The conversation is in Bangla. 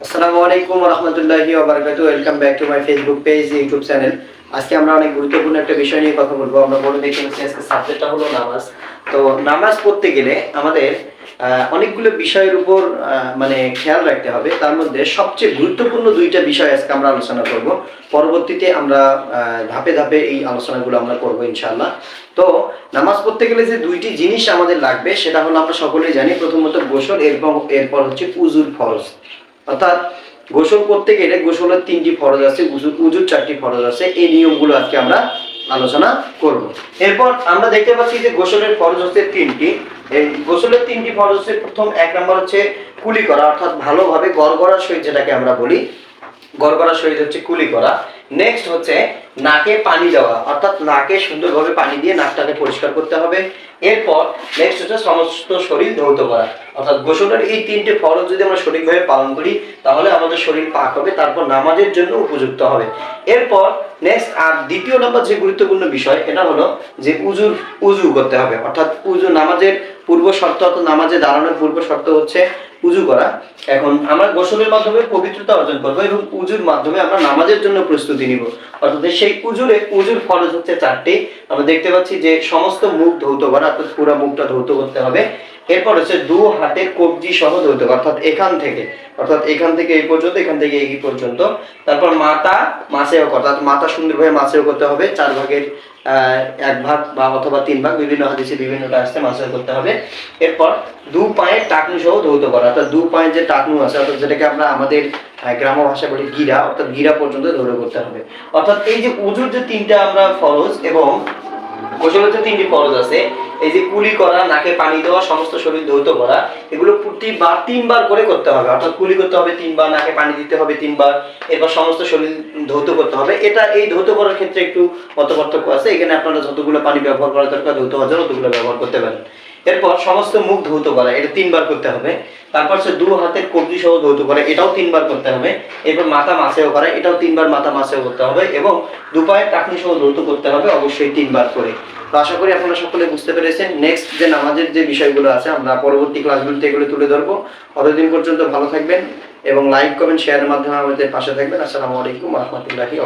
আসসালামু আলাইকুম রহমতুল্লাহি welcome back to my Facebook page YouTube channel আজকে আমরা অনেক গুরুত্বপূর্ণ একটা বিষয় নিয়ে কথা বলব। আমরা বলে দেখে আজকে সাবজেক্টটা হলো নামাজ। তো নামাজ পড়তে গেলে আমাদের অনেকগুলো বিষয়ের উপর মানে খেয়াল রাখতে হবে। তার মধ্যে সবচেয়ে গুরুত্বপূর্ণ দুইটা বিষয় আজকে আমরা আলোচনা করব। পরবর্তীতে আমরা ধাপে ধাপে এই আলোচনাগুলো আমরা করব ইনশাল্লাহ তো নামাজ পড়তে গেলে যে দুইটি জিনিস আমাদের লাগবে, সেটা হলো আমরা সকলেই জানি। প্রথমত গোসল, এরপর এরপর হচ্ছে উজুর ফরজ। অর্থাৎ গোসল করতে গেলে গোসলের তিনটি ফরজ আছে, উজু- উজুর চারটি ফরজ আছে। এই নিয়মগুলো আজকে আমরা আলোচনা করব। এরপর আমরা দেখতে পাচ্ছি যে গোসলের ফরজ হচ্ছে তিনটি। এই গোসলের তিনটি ফরজ হচ্ছে প্রথম এক নম্বর হচ্ছে কুলি করা, অর্থাৎ ভালোভাবে গড়গড়ার সহিত যেটাকে আমরা বলি গড়গড়ার শরীর হচ্ছে কুলি করা। নেক্সট হচ্ছে নাকে পানি দেওয়া। অর্থাৎ নাকে সুন্দরভাবে পানি দিয়ে নাকটাকে পরিষ্কার করতে হবে। এরপর নেক্সট হচ্ছে সমস্ত শরীর ধৌত করা। অর্থাৎ গোসলের এই তিনটে ফরজ যদি আমরা সঠিকভাবে পালন করি, তাহলে আমাদের শরীর পাক হবে, তারপর নামাজের জন্য উপযুক্ত হবে। এরপর নেক্সট আর দ্বিতীয় নম্বর যে গুরুত্বপূর্ণ বিষয়, এটা হলো যে উজুর, উজু করতে হবে। অর্থাৎ উজু নামাজের পূর্ব শর্ত নামাজে দাঁড়ানোর পূর্ব শর্ত হচ্ছে উজু করা। এখন আমরা গোসলের মাধ্যমে পবিত্রতা অর্জন করব এবং উজুর মাধ্যমে আমরা নামাজের জন্য প্রস্তুতি নিব। অর্থাৎ সেই উজুরে, উজুর ফরজ হচ্ছে চারটি। আমরা দেখতে পাচ্ছি যে সমস্ত মুখ ধৌত করা, অর্থাৎ পুরো মুখটা ধৌত করতে হবে। এরপর হচ্ছে দু হাতের কবজি সহ ধৌত অর্থাৎ এখান থেকে অর্থাৎ এখান থেকে এই পর্যন্ত এখান থেকে এই পর্যন্ত। তারপর মাথা মাছেও অর্থাৎ মাথা সুন্দরভাবে মাছেও করতে হবে চার ভাগের এক ভাগ বা অথবা তিন ভাগ বিভিন্ন হাদিসে বিভিন্নটা আসতে মাছেও করতে হবে। এরপর দু পায়ের টাকনু সহ ধৌত করা অর্থাৎ দু পায়ের যে টাকনু আছে অর্থাৎ যেটাকে আমরা আমাদের আহ, গ্রাম্য ভাষায় বলি গিরা অর্থাৎ গিরা পর্যন্ত ধৌত করতে হবে। অর্থাৎ এই যে উজুর যে তিনটা আমরা ফরজ এবং গোসলের যে তিনটি ফরজ আছে এই যে কুলি করা, নাকে পানি দেওয়া, সমস্ত শরীর ধৌত করা, এগুলো প্রতিবার তিনবার করে করতে হবে। অর্থাৎ কুলি করতে হবে তিনবার, নাকে পানি দিতে হবে তিনবার, এরপর সমস্ত শরীর ধৌত করতে হবে। এটা এই ধৌত করার ক্ষেত্রে একটু মত পার্থক্য আছে। এখানে আপনারা যতগুলো পানি ব্যবহার করা দরকার, ধৌত হওয়ার ততগুলো ব্যবহার করতে পারেন। এরপর সমস্ত মুখ ধৌত করা, এটা তিনবার করতে হবে। তারপর হচ্ছে দু হাতের কবজি সহ ধৌত করা, এটাও তিনবার করতে হবে। এরপর মাথা মাছেও করা, এটাও তিনবার মাথা মাছেও করতে হবে এবং দু পায়ের টাকনি সহ ধৌত করতে হবে অবশ্যই তিনবার করে। তো আশা করি আপনারা সকলে বুঝতে পেরেছেন। নেক্সট যে নামাজের যে বিষয়গুলো আছে, আমরা পরবর্তী ক্লাসগুলিতে এগুলো তুলে ধরবো। অতদিন পর্যন্ত ভালো থাকবেন এবং লাইক কমেন্ট শেয়ারের মাধ্যমে আমাদের পাশে থাকবেন। আসসালামু আলাইকুম রহমতুল্লাহি